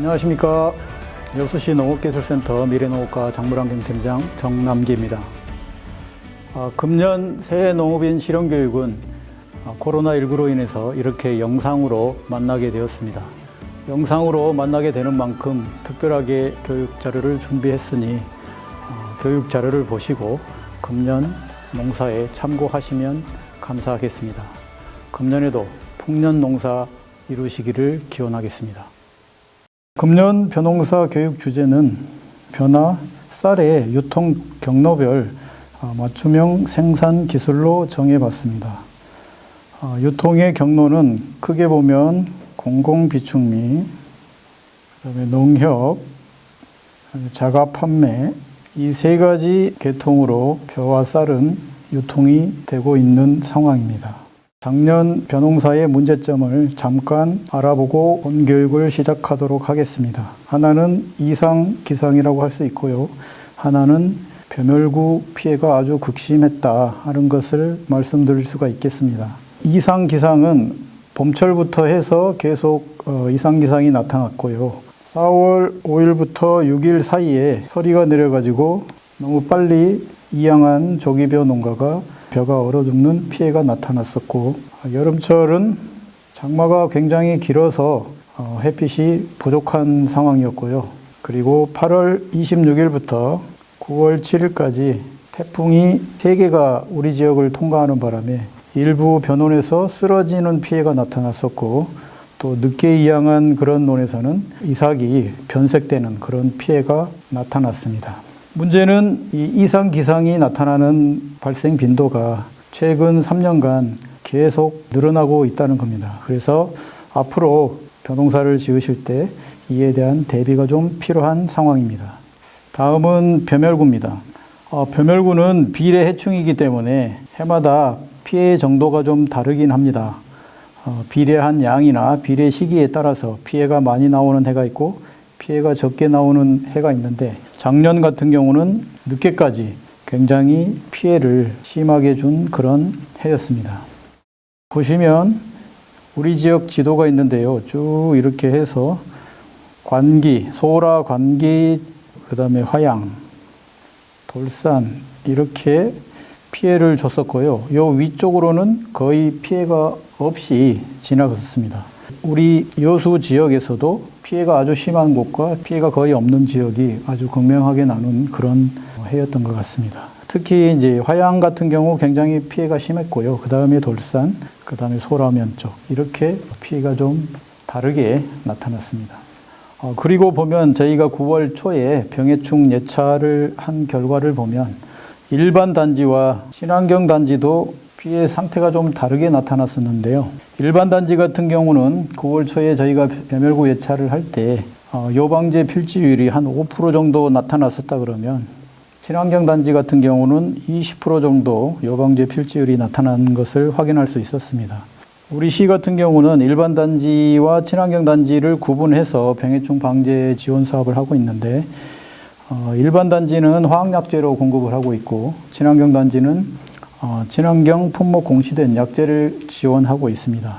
안녕하십니까. 6시 농업기술센터 미래농업과 작물환경팀장 정남기입니다. 아, 금년 새해 농업인 실용교육은 아, 코로나19로 인해서 이렇게 영상으로 만나게 되었습니다. 영상으로 만나게 되는 만큼 특별하게 교육 자료를 준비했으니 어, 교육 자료를 보시고 금년 농사에 참고하시면 감사하겠습니다. 금년에도 풍년 농사 이루시기를 기원하겠습니다. 금년 벼농사 교육 주제는 벼나 쌀의 유통 경로별 아, 맞춤형 생산 기술로 정해봤습니다. 아, 유통의 경로는 크게 보면 공공비축미, 그다음에 농협, 자가 판매 이 세 가지 계통으로 벼와 쌀은 유통이 되고 있는 상황입니다. 작년 벼농사의 문제점을 잠깐 알아보고 본 교육을 시작하도록 하겠습니다. 하나는 이상 기상이라고 할 수 있고요. 하나는 벼멸구 피해가 아주 극심했다 하는 것을 말씀드릴 수가 있겠습니다. 이상 기상은 봄철부터 해서 계속 어, 이상 기상이 나타났고요. 4월 5일부터 6일 사이에 서리가 내려가지고 너무 빨리 이양한 조기벼 농가가 벼가 얼어 죽는 피해가 나타났었고 여름철은 장마가 굉장히 길어서 어, 햇빛이 부족한 상황이었고요. 그리고 8월 26일부터 9월 7일까지 태풍이 3개가 우리 지역을 통과하는 바람에 일부 변원에서 쓰러지는 피해가 나타났었고 또 늦게 이양한 그런 논에서는 이삭이 변색되는 그런 피해가 나타났습니다. 문제는 이 이상 기상이 나타나는 발생 빈도가 최근 3년간 계속 늘어나고 있다는 겁니다. 그래서 앞으로 벼농사를 지으실 때 이에 대한 대비가 좀 필요한 상황입니다. 다음은 벼멸구입니다. 어, 벼멸구는 비례 해충이기 때문에 해마다 피해 정도가 좀 다르긴 합니다. 어, 비례한 양이나 비례 시기에 따라서 피해가 많이 나오는 해가 있고 피해가 적게 나오는 해가 있는데 작년 같은 경우는 늦게까지 굉장히 피해를 심하게 준 그런 해였습니다. 보시면 우리 지역 지도가 있는데요. 쭉 이렇게 해서 관기, 소라, 관기, 그 다음에 화양, 돌산 이렇게 피해를 줬었고요. 요 위쪽으로는 거의 피해가 없이 지나갔습니다. 우리 여수 지역에서도 피해가 아주 심한 곳과 피해가 거의 없는 지역이 아주 극명하게 나눈 그런 해였던 것 같습니다. 특히 이제 화양 같은 경우 굉장히 피해가 심했고요. 그 다음에 돌산, 그 다음에 소라면 쪽 이렇게 피해가 좀 다르게 나타났습니다. 어, 그리고 보면 저희가 9월 초에 병해충 예찰을 한 결과를 보면 일반 단지와 친환경 단지도 피해 상태가 좀 다르게 나타났었는데요. 일반 단지 같은 경우는 9월 초에 저희가 벼멸구 예찰을 할때 어, 요방제 필지율이 한 5% 정도 나타났었다 그러면 친환경 단지 같은 경우는 20% 정도 요방제 필지율이 나타난 것을 확인할 수 있었습니다. 우리 시 같은 경우는 일반 단지와 친환경 단지를 구분해서 병해충 방제 지원 사업을 하고 있는데 어, 일반 단지는 화학약재로 공급을 하고 있고 친환경 단지는 어, 친환경 품목 공시된 약재를 지원하고 있습니다.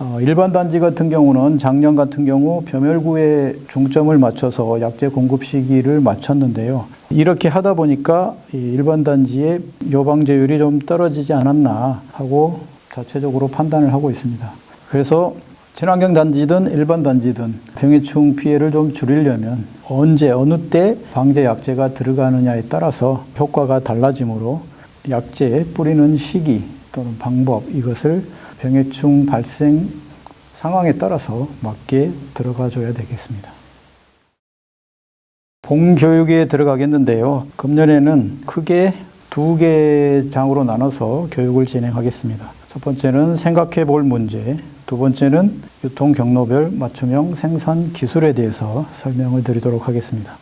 어, 일반 단지 같은 경우는 작년 같은 경우 벼멸구에 중점을 맞춰서 약재 공급 시기를 맞췄는데요. 이렇게 하다 보니까 일반 단지의 요방제율이 좀 떨어지지 않았나 하고 자체적으로 판단을 하고 있습니다. 그래서 친환경 단지든 일반 단지든 병해충 피해를 좀 줄이려면 언제 어느 때 방제 약재가 들어가느냐에 따라서 효과가 달라지므로 약재 뿌리는 시기 또는 방법 이것을 병해충 발생 상황에 따라서 맞게 들어가 줘야 되겠습니다. 봉교육에 들어가겠는데요. 금년에는 크게 두 개 장으로 나눠서 교육을 진행하겠습니다. 첫 번째는 생각해 볼 문제, 두 번째는 유통 경로별 맞춤형 생산 기술에 대해서 설명을 드리도록 하겠습니다.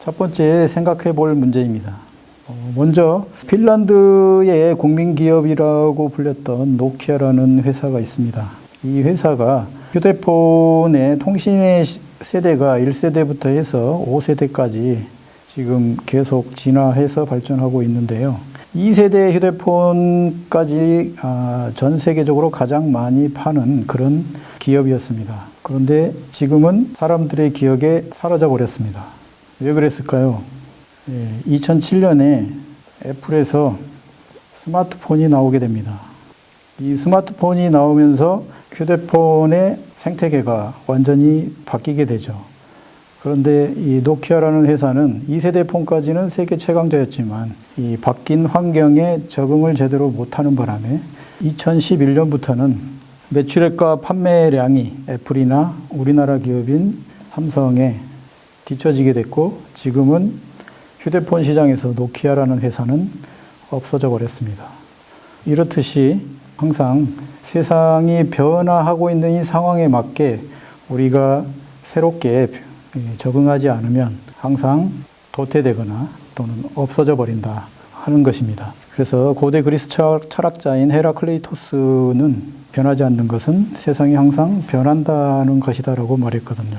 첫 번째 생각해 볼 문제입니다. 어, 먼저 핀란드의 국민 기업이라고 불렸던 노키아라는 회사가 있습니다. 이 회사가 휴대폰의 통신의 세대가 1세대부터 해서 5세대까지 지금 계속 진화해서 발전하고 있는데요. 2세대 휴대폰까지 아, 전 세계적으로 가장 많이 파는 그런 기업이었습니다. 그런데 지금은 사람들의 기억에 사라져 버렸습니다. 왜 그랬을까요? 2007년에 애플에서 스마트폰이 나오게 됩니다. 이 스마트폰이 나오면서 휴대폰의 생태계가 완전히 바뀌게 되죠. 그런데 이 노키아라는 회사는 2세대 폰까지는 세계 최강자였지만 이 바뀐 환경에 적응을 제대로 못하는 바람에 2011년부터는 매출액과 판매량이 애플이나 우리나라 기업인 삼성에 뒤처지게 됐고 지금은 휴대폰 시장에서 노키아라는 회사는 없어져 버렸습니다. 이렇듯이 항상 세상이 변화하고 있는 이 상황에 맞게 우리가 새롭게 적응하지 않으면 항상 도태되거나 또는 없어져 버린다 하는 것입니다. 그래서 고대 그리스 철학자인 헤라클레이토스는 변하지 않는 것은 세상이 항상 변한다는 것이다라고 말했거든요.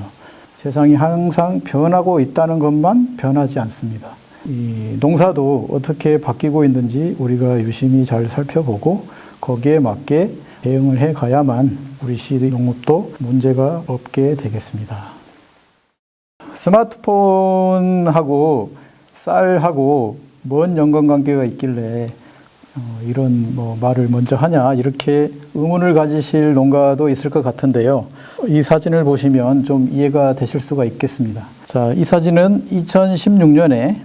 세상이 항상 변하고 있다는 것만 변하지 않습니다. 이 농사도 어떻게 바뀌고 있는지 우리가 유심히 잘 살펴보고 거기에 맞게 대응을 해 가야만 우리 시의 농업도 문제가 없게 되겠습니다. 스마트폰하고 쌀하고 뭔 연관관계가 있길래 어, 이런 뭐 말을 먼저 하냐 이렇게 의문을 가지실 농가도 있을 것 같은데요. 이 사진을 보시면 좀 이해가 되실 수가 있겠습니다. 자, 이 사진은 2016년에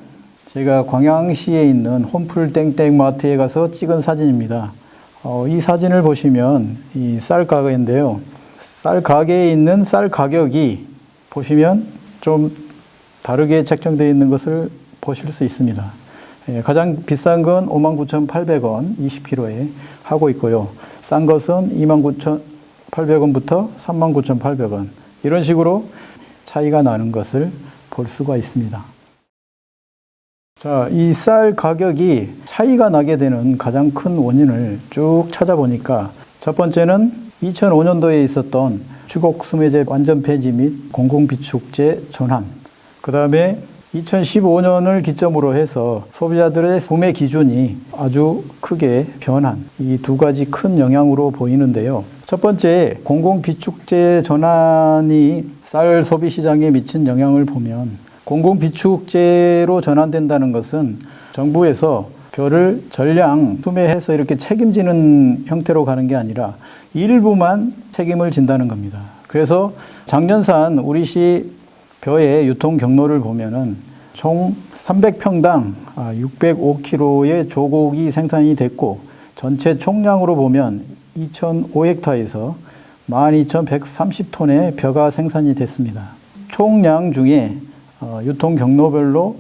제가 광양시에 있는 홈플 땡땡 마트에 가서 찍은 사진입니다. 어, 이 사진을 보시면 이 쌀 가게인데요. 쌀 가게에 있는 쌀 가격이 보시면 좀 다르게 책정되어 있는 것을 보실 수 있습니다. 예, 가장 비싼 건 59,800원 20kg에 하고 있고요. 싼 것은 29,800원부터 39,800원 이런 식으로 차이가 나는 것을 볼 수가 있습니다. 자, 이 쌀 가격이 차이가 나게 되는 가장 큰 원인을 쭉 찾아보니까 첫 번째는 2005년도에 있었던 주곡 수매제 완전 폐지 및 공공비축제 전환. 그 다음에 2015년을 기점으로 해서 소비자들의 구매 기준이 아주 크게 변한 이 두 가지 큰 영향으로 보이는데요. 첫 번째, 공공비축제 전환이 쌀 소비 시장에 미친 영향을 보면 공공비축제로 전환된다는 것은 정부에서 벼를 전량 수매해서 이렇게 책임지는 형태로 가는 게 아니라 일부만 책임을 진다는 겁니다. 그래서 작년산 우리 시 벼의 유통 경로를 보면은 총 300평당 605kg의 조곡이 생산이 됐고 전체 총량으로 보면 2,005헥타에서 12,130톤의 벼가 생산이 됐습니다. 총량 중에 어, 유통 경로별로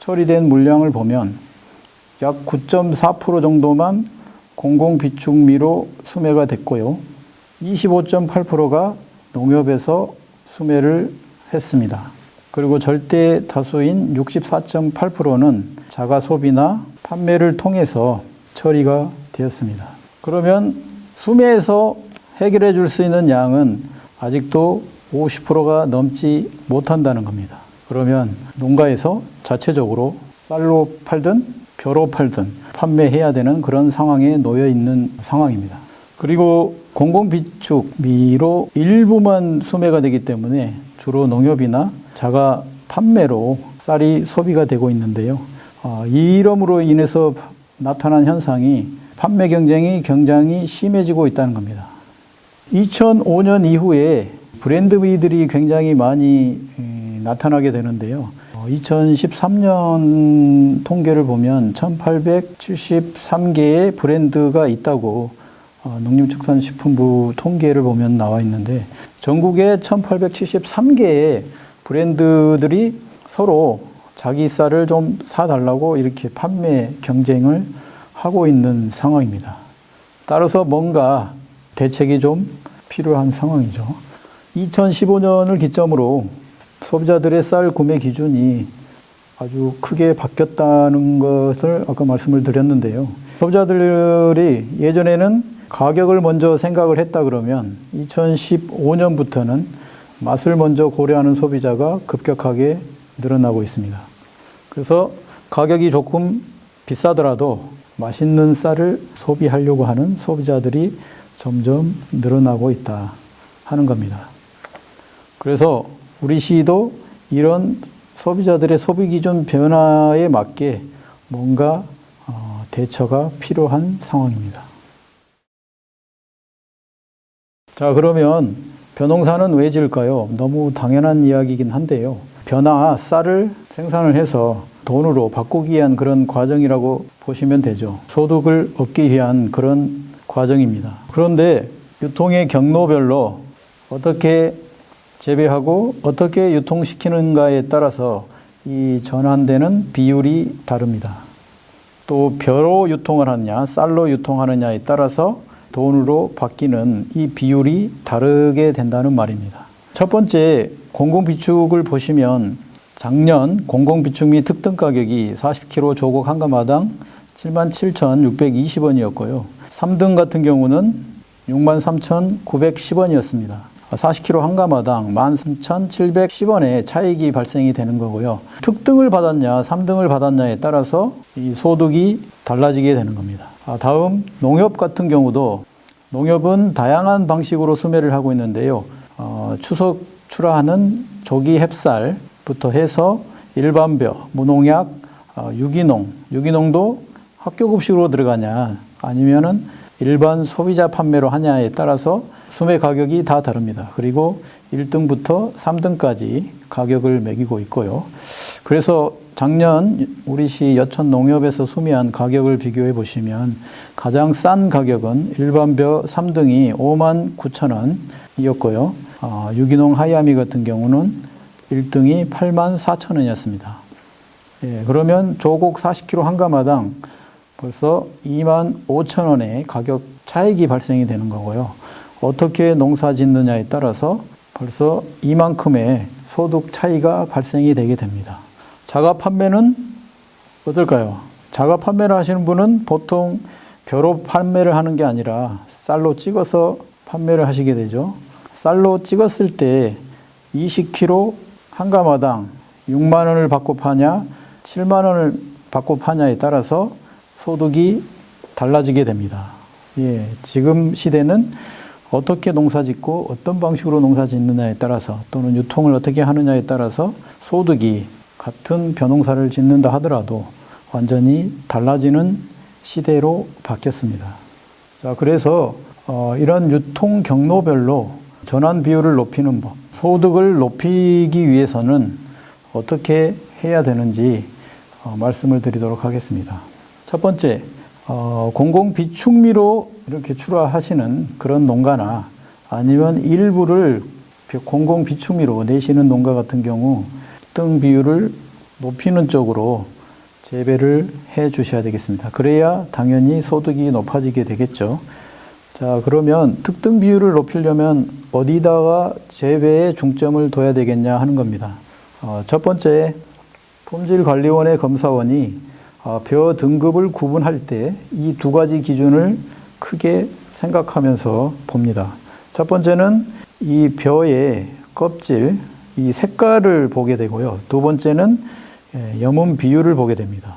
처리된 물량을 보면 약 9.4% 정도만 공공 비축미로 수매가 됐고요. 25.8%가 농협에서 수매를 했습니다. 그리고 절대 다수인 64.8%는 자가 소비나 판매를 통해서 처리가 되었습니다. 그러면 수매에서 해결해 줄 수 있는 양은 아직도 50%가 넘지 못한다는 겁니다. 그러면 농가에서 자체적으로 쌀로 팔든 벼로 팔든 판매해야 되는 그런 상황에 놓여 있는 상황입니다. 그리고 공공비축 미로 일부만 수매가 되기 때문에 주로 농협이나 자가 판매로 쌀이 소비가 되고 있는데요. 어, 이러므로 인해서 나타난 현상이 판매 경쟁이 굉장히 심해지고 있다는 겁니다. 2005년 이후에 브랜드미들이 굉장히 많이 나타나게 되는데요. 2013년 통계를 보면 1873개의 브랜드가 있다고 어, 농림축산식품부 통계를 보면 나와 있는데 전국에 1873개의 브랜드들이 서로 자기 쌀을 좀 사달라고 이렇게 판매 경쟁을 하고 있는 상황입니다. 따라서 뭔가 대책이 좀 필요한 상황이죠. 2015년을 기점으로 소비자들의 쌀 구매 기준이 아주 크게 바뀌었다는 것을 아까 말씀을 드렸는데요. 소비자들이 예전에는 가격을 먼저 생각을 했다 그러면 2015년부터는 맛을 먼저 고려하는 소비자가 급격하게 늘어나고 있습니다. 그래서 가격이 조금 비싸더라도 맛있는 쌀을 소비하려고 하는 소비자들이 점점 늘어나고 있다 하는 겁니다. 그래서 우리 시도 이런 소비자들의 소비 기준 변화에 맞게 뭔가 어, 대처가 필요한 상황입니다. 자, 그러면 벼농사는 왜 지을까요? 너무 당연한 이야기이긴 한데요. 벼나 쌀을 생산을 해서 돈으로 바꾸기 위한 그런 과정이라고 보시면 되죠. 소득을 얻기 위한 그런 과정입니다. 그런데 유통의 경로별로 어떻게 재배하고 어떻게 유통시키는가에 따라서 이 전환되는 비율이 다릅니다. 또 벼로 유통을 하느냐, 쌀로 유통하느냐에 따라서 돈으로 바뀌는 이 비율이 다르게 된다는 말입니다. 첫 번째 공공비축을 보시면 작년 공공비축 및 특등 가격이 40kg 조곡 한 가마당 77,620원이었고요. 3등 같은 경우는 63,910원이었습니다. 40kg 한 가마당 13,710원의 차익이 발생이 되는 거고요. 특등을 받았냐, 3등을 받았냐에 따라서 이 소득이 달라지게 되는 겁니다. 아, 다음 농협 같은 경우도 농협은 다양한 방식으로 수매를 하고 있는데요. 어, 추석 출하하는 조기 햅쌀부터 해서 일반벼, 무농약, 어, 유기농, 유기농도 학교 급식으로 들어가냐 아니면은 일반 소비자 판매로 하냐에 따라서 수매 가격이 다 다릅니다. 그리고 1등부터 3등까지 가격을 매기고 있고요. 그래서 작년 우리 시 여천 농협에서 수매한 가격을 비교해 보시면 가장 싼 가격은 일반벼 3등이 5만 9천 원이었고요. 어, 유기농 하이아미 같은 경우는 1등이 8만 4천 원이었습니다. 예, 그러면 조곡 40kg 한 가마당 벌써 2만 5천 원의 가격 차익이 발생이 되는 거고요. 어떻게 농사 짓느냐에 따라서 벌써 이만큼의 소득 차이가 발생이 되게 됩니다. 자가 판매는 어떨까요? 자가 판매를 하시는 분은 보통 벼로 판매를 하는 게 아니라 쌀로 찍어서 판매를 하시게 되죠. 쌀로 찍었을 때 20kg 한 가마당 6만 원을 받고 파냐, 7만 원을 받고 파냐에 따라서 소득이 달라지게 됩니다. 예, 지금 시대는 어떻게 농사 짓고 어떤 방식으로 농사 짓느냐에 따라서 또는 유통을 어떻게 하느냐에 따라서 소득이 같은 벼농사를 짓는다 하더라도 완전히 달라지는 시대로 바뀌었습니다. 자, 그래서 어, 이런 유통 경로별로 전환 비율을 높이는 법, 소득을 높이기 위해서는 어떻게 해야 되는지 어, 말씀을 드리도록 하겠습니다. 첫 번째, 어, 공공 비축미로 이렇게 출하하시는 그런 농가나 아니면 일부를 공공 비축미로 내시는 농가 같은 경우 등 비율을 높이는 쪽으로 재배를 해 주셔야 되겠습니다. 그래야 당연히 소득이 높아지게 되겠죠. 자, 그러면 특등 비율을 높이려면 어디다가 재배에 중점을 둬야 되겠냐 하는 겁니다. 어, 첫 번째, 품질관리원의 검사원이 어, 벼 등급을 구분할 때 이 두 가지 기준을 크게 생각하면서 봅니다. 첫 번째는 이 벼의 껍질, 이 색깔을 보게 되고요. 두 번째는 예, 염분 비율을 보게 됩니다.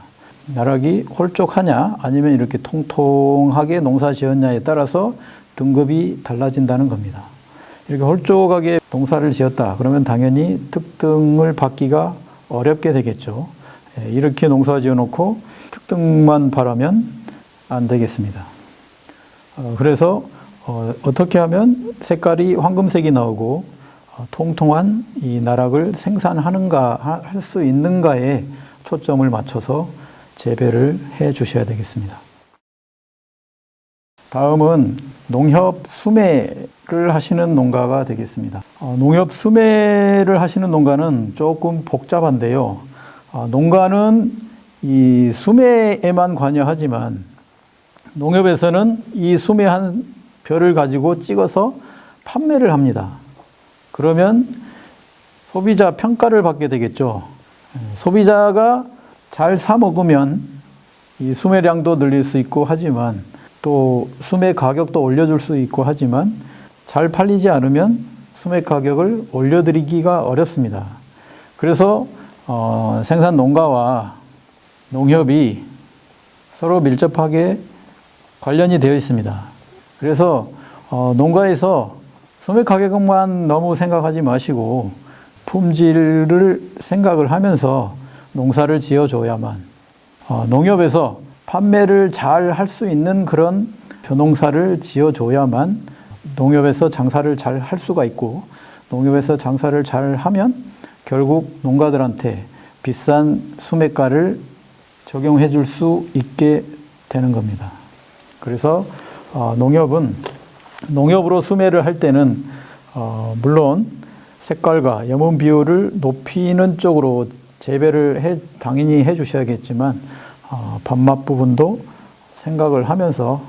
나락이 홀쭉하냐 아니면 이렇게 통통하게 농사 지었냐에 따라서 등급이 달라진다는 겁니다. 이렇게 홀쭉하게 농사를 지었다 그러면 당연히 특등을 받기가 어렵게 되겠죠. 예, 이렇게 농사 지어놓고 특등만 바라면 안 되겠습니다. 어, 그래서 어, 떻게 하면 색깔이 황금색이 나오고 어, 통통한 이 나락을 생산하는가 할 수 있는가에 초점을 맞춰서 재배를 해 주셔야 되겠습니다. 다음은 농협 수매를 하시는 농가가 되겠습니다. 어, 농협 수매를 하시는 농가는 조금 복잡한데요. 어, 농가는 이 수매에만 관여하지만 농협에서는 이 수매한 벼를 가지고 찍어서 판매를 합니다. 그러면 소비자 평가를 받게 되겠죠. 소비자가 잘 사 먹으면 이 수매량도 늘릴 수 있고 하지만 또 수매 가격도 올려줄 수 있고 하지만 잘 팔리지 않으면 수매 가격을 올려드리기가 어렵습니다. 그래서 어, 생산 농가와 농협이 서로 밀접하게 관련이 되어 있습니다. 그래서 어, 농가에서 소매 가격만 너무 생각하지 마시고 품질을 생각을 하면서 농사를 지어줘야만 어, 농협에서 판매를 잘 할 수 있는 그런 벼농사를 지어줘야만 농협에서 장사를 잘 할 수가 있고 농협에서 장사를 잘 하면 결국 농가들한테 비싼 수매가를 적용해 줄 수 있게 되는 겁니다. 그래서 어, 농협은 농협으로 수매를 할 때는 어, 물론 색깔과 염분 비율을 높이는 쪽으로 재배를 해, 당연히 해 주셔야겠지만 어, 밥맛 부분도 생각을 하면서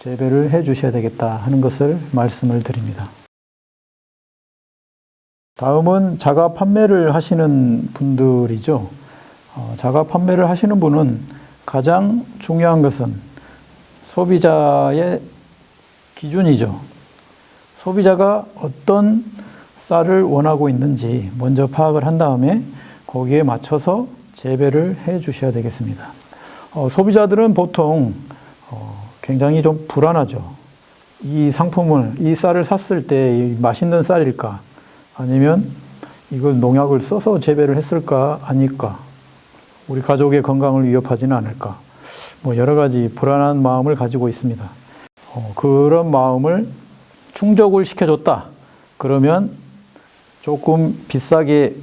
재배를 해 주셔야 되겠다 하는 것을 말씀을 드립니다. 다음은 자가 판매를 하시는 분들이죠. 어, 자가 판매를 하시는 분은 가장 중요한 것은 소비자의 기준이죠. 소비자가 어떤 쌀을 원하고 있는지 먼저 파악을 한 다음에 거기에 맞춰서 재배를 해 주셔야 되겠습니다. 어, 소비자들은 보통 어, 굉장히 좀 불안하죠. 이 상품을, 이 쌀을 샀을 때 맛있는 쌀일까? 아니면 이걸 농약을 써서 재배를 했을까? 아닐까? 우리 가족의 건강을 위협하지는 않을까? 뭐 여러 가지 불안한 마음을 가지고 있습니다. 어, 그런 마음을 충족을 시켜줬다. 그러면 조금 비싸게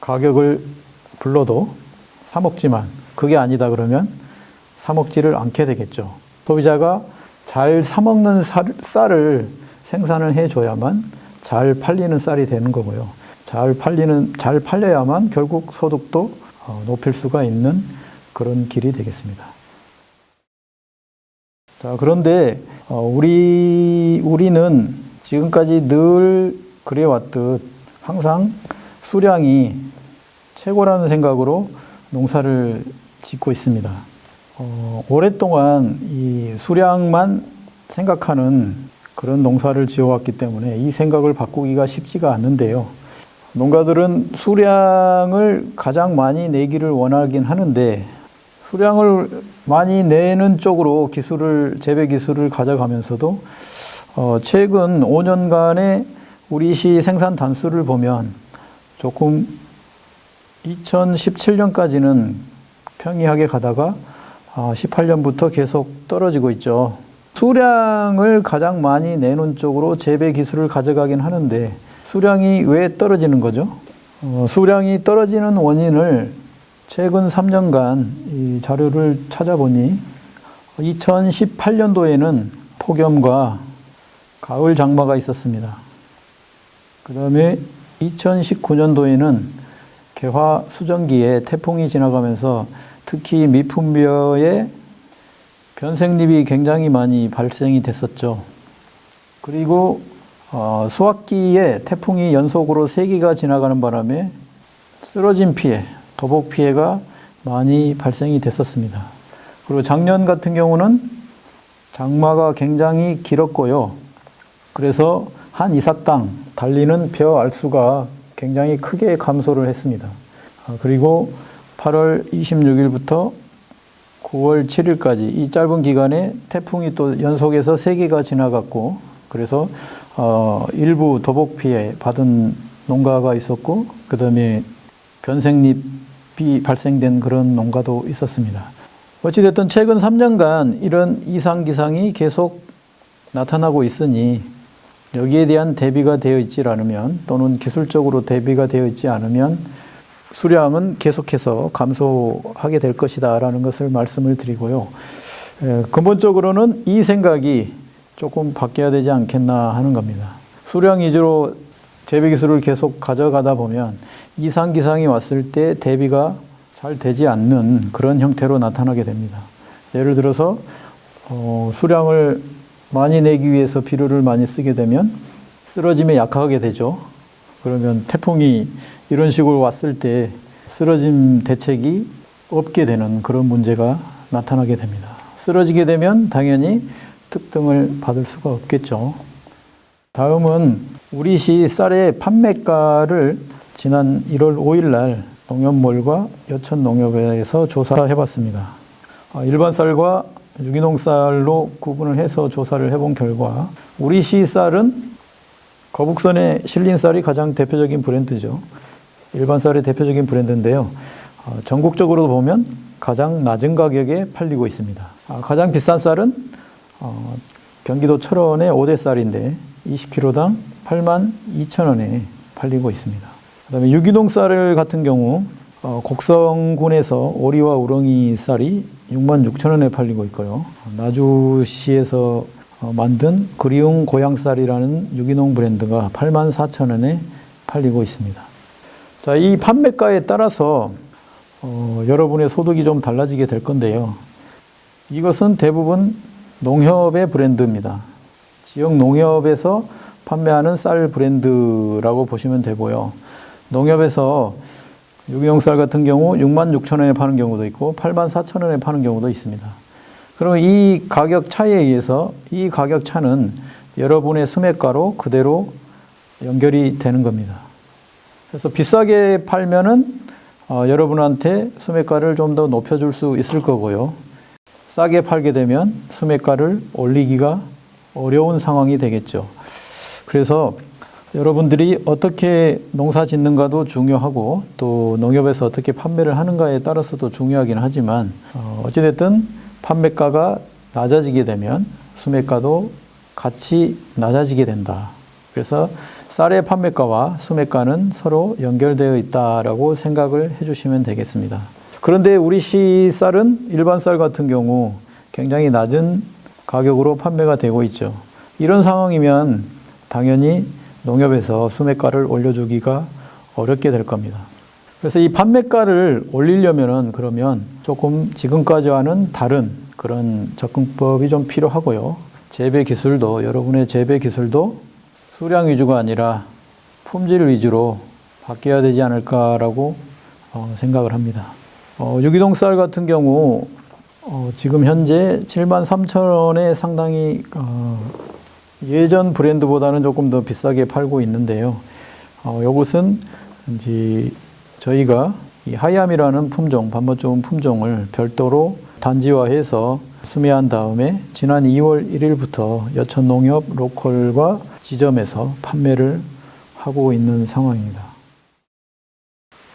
가격을 불러도 사 먹지만 그게 아니다 그러면 사 먹지를 않게 되겠죠. 소비자가 잘 사 먹는 쌀, 쌀을 생산을 해줘야만 잘 팔리는 쌀이 되는 거고요. 잘 팔리는, 잘 팔려야만 결국 소득도 어, 높일 수가 있는 그런 길이 되겠습니다. 자, 그런데 어, 우리 우리는 지금까지 늘 그래왔듯 항상 수량이 최고라는 생각으로 농사를 짓고 있습니다. 어, 오랫동안 이 수량만 생각하는 그런 농사를 지어왔기 때문에 이 생각을 바꾸기가 쉽지가 않는데요. 농가들은 수량을 가장 많이 내기를 원하긴 하는데 수량을 많이 내는 쪽으로 기술을 재배 기술을 가져가면서도 어, 최근 5년간의 우리 시 생산 단수를 보면 조금 2017년까지는 평이하게 가다가 아, 18년부터 계속 떨어지고 있죠. 수량을 가장 많이 내는 쪽으로 재배 기술을 가져가긴 하는데 수량이 왜 떨어지는 거죠? 어, 수량이 떨어지는 원인을 최근 3년간 이 자료를 찾아보니 2018년도에는 폭염과 가을 장마가 있었습니다. 그 다음에 2019년도에는 개화 수정기에 태풍이 지나가면서 특히 미품벼에 변색잎이 굉장히 많이 발생이 됐었죠. 그리고 어, 수확기에 태풍이 연속으로 세 기가 지나가는 바람에 쓰러진 피해, 도복 피해가 많이 발생이 됐었습니다. 그리고 작년 같은 경우는 장마가 굉장히 길었고요. 그래서 한 이삭당 달리는 벼 알수가 굉장히 크게 감소를 했습니다. 아, 그리고 8월 26일부터 9월 7일까지 이 짧은 기간에 태풍이 또 연속해서 3개가 지나갔고 그래서 어, 일부 도복 피해 받은 농가가 있었고 그다음에 변색잎이 발생된 그런 농가도 있었습니다. 어찌됐든 최근 3년간 이런 이상 기상이 계속 나타나고 있으니 여기에 대한 대비가 되어 있지 않으면 또는 기술적으로 대비가 되어 있지 않으면 수량은 계속해서 감소하게 될 것이다라는 것을 말씀을 드리고요. 에, 근본적으로는 이 생각이 조금 바뀌어야 되지 않겠나 하는 겁니다. 수량 위주로 재배 기술을 계속 가져가다 보면 이상 기상이 왔을 때 대비가 잘 되지 않는 그런 형태로 나타나게 됩니다. 예를 들어서 어, 수량을 많이 내기 위해서 비료를 많이 쓰게 되면 쓰러짐에 약하게 되죠. 그러면 태풍이 이런 식으로 왔을 때 쓰러짐 대책이 없게 되는 그런 문제가 나타나게 됩니다. 쓰러지게 되면 당연히 특등을 받을 수가 없겠죠. 다음은 우리 시 쌀의 판매가를 지난 1월 5일 날 농협몰과 여천 농협에서 조사해 봤습니다. 아, 일반 쌀과 유기농 쌀로 구분을 해서 조사를 해본 결과 우리 시 쌀은 거북선의 실린 쌀이 가장 대표적인 브랜드죠. 일반 쌀의 대표적인 브랜드인데요. 어, 전국적으로 보면 가장 낮은 가격에 팔리고 있습니다. 아, 가장 비싼 쌀은 어, 경기도 철원의 5대 쌀인데 20kg당 8만 2천 원에 팔리고 있습니다. 그다음에 유기농 쌀 같은 경우 어, 곡성군에서 오리와 우렁이 쌀이 6만 6천 원에 팔리고 있고요. 나주시에서 어, 만든 그리운 고향 쌀이라는 유기농 브랜드가 8만 4천 원에 팔리고 있습니다. 자, 이 판매가에 따라서 어, 여러분의 소득이 좀 달라지게 될 건데요. 이것은 대부분 농협의 브랜드입니다. 지역 농협에서 판매하는 쌀 브랜드라고 보시면 되고요. 농협에서 유기농 쌀 같은 경우 6만 6천 원에 파는 경우도 있고 8만 4천 원에 파는 경우도 있습니다. 그럼 이 가격 차이에 의해서 이 가격 차는 여러분의 수매가로 그대로 연결이 되는 겁니다. 그래서 비싸게 팔면은 어, 여러분한테 수매가를 좀 더 높여줄 수 있을 거고요. 싸게 팔게 되면 수매가를 올리기가 어려운 상황이 되겠죠. 그래서 여러분들이 어떻게 농사 짓는가도 중요하고 또 농협에서 어떻게 판매를 하는가에 따라서도 중요하긴 하지만 어, 어찌됐든 판매가가 낮아지게 되면 수매가도 같이 낮아지게 된다. 그래서 쌀의 판매가와 수매가는 서로 연결되어 있다라고 생각을 해주시면 되겠습니다. 그런데 우리 시 쌀은 일반 쌀 같은 경우 굉장히 낮은 가격으로 판매가 되고 있죠. 이런 상황이면 당연히 농협에서 수매가를 올려주기가 어렵게 될 겁니다. 그래서 이 판매가를 올리려면은 그러면 조금 지금까지와는 다른 그런 접근법이 좀 필요하고요. 재배 기술도 여러분의 재배 기술도 수량 위주가 아니라 품질 위주로 바뀌어야 되지 않을까라고 어, 생각을 합니다. 어, 유기농 쌀 같은 경우 어, 지금 현재 7만 3천 원에 상당히 어, 예전 브랜드보다는 조금 더 비싸게 팔고 있는데요. 어, 이것은 이제 저희가 이 하이암이라는 품종, 밥맛 좋은 품종을 별도로 단지화해서 수매한 다음에 지난 2월 1일부터 여천농협 로컬과 지점에서 판매를 하고 있는 상황입니다.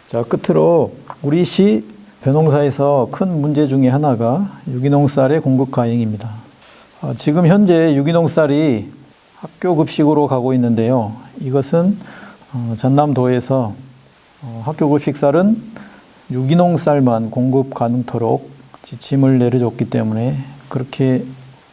자, 끝으로 우리 시 벼농사에서 큰 문제 중에 하나가 유기농 쌀의 공급 가행입니다. 아, 지금 현재 유기농 쌀이 학교 급식으로 가고 있는데요. 이것은 어, 전남도에서 어, 학교 급식 쌀은 유기농 쌀만 공급 가능토록 지침을 내려줬기 때문에 그렇게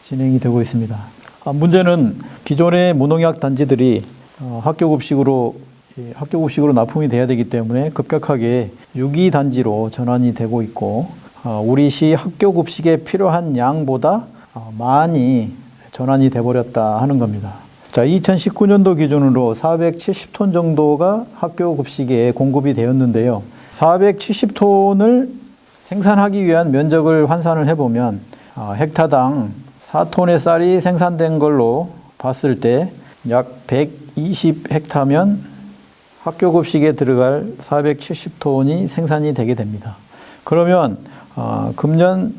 진행이 되고 있습니다. 아, 문제는 기존의 무농약 단지들이 어, 학교 급식으로 예, 학교 급식으로 납품이 돼야 되기 때문에 급격하게 유기 단지로 전환이 되고 있고 어, 우리 시 학교 급식에 필요한 양보다 어, 많이 전환이 돼 버렸다 하는 겁니다. 자, 2019년도 기준으로 470톤 정도가 학교 급식에 공급이 되었는데요. 470톤을 생산하기 위한 면적을 환산을 해보면 어, 헥타당 4톤의 쌀이 생산된 걸로 봤을 때 약 120헥타면 학교 급식에 들어갈 470톤이 생산이 되게 됩니다. 그러면 어, 금년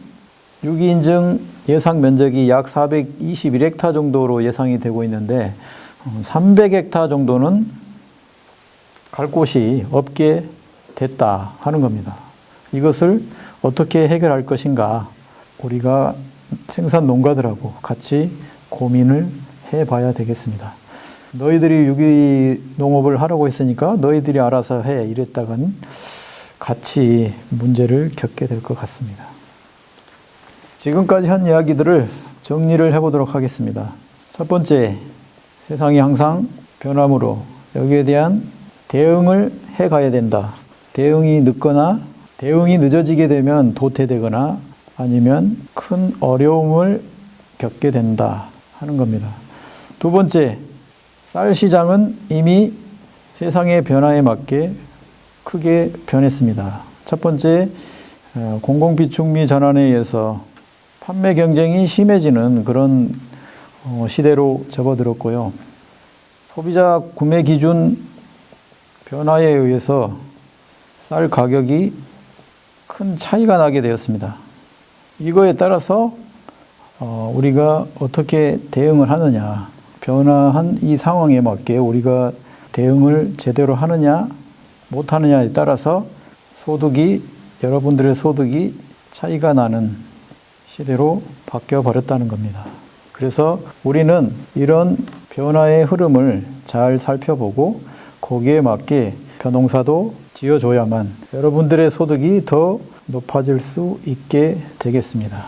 유기인증 예상 면적이 약 421헥타 정도로 예상이 되고 있는데 300헥타 정도는 갈 곳이 없게 됐다 하는 겁니다. 이것을 어떻게 해결할 것인가 우리가 생산 농가들하고 같이 고민을 해 봐야 되겠습니다. 너희들이 유기 농업을 하라고 했으니까 너희들이 알아서 해 이랬다간 같이 문제를 겪게 될 것 같습니다. 지금까지 한 이야기들을 정리를 해보도록 하겠습니다. 첫 번째, 세상이 항상 변함으로 여기에 대한 대응을 해 가야 된다. 대응이 늦거나 대응이 늦어지게 되면 도태되거나 아니면 큰 어려움을 겪게 된다 하는 겁니다. 두 번째, 쌀 시장은 이미 세상의 변화에 맞게 크게 변했습니다. 첫 번째, 어, 공공비축미 전환에 의해서 판매 경쟁이 심해지는 그런 어, 시대로 접어들었고요. 소비자 구매 기준 변화에 의해서 쌀 가격이 큰 차이가 나게 되었습니다. 이거에 따라서 어, 우리가 어떻게 대응을 하느냐, 변화한 이 상황에 맞게 우리가 대응을 제대로 하느냐 못하느냐에 따라서 소득이 여러분들의 소득이 차이가 나는 시대로 바뀌어 버렸다는 겁니다. 그래서 우리는 이런 변화의 흐름을 잘 살펴보고 거기에 맞게 벼농사도 지어줘야만 여러분들의 소득이 더 높아질 수 있게 되겠습니다.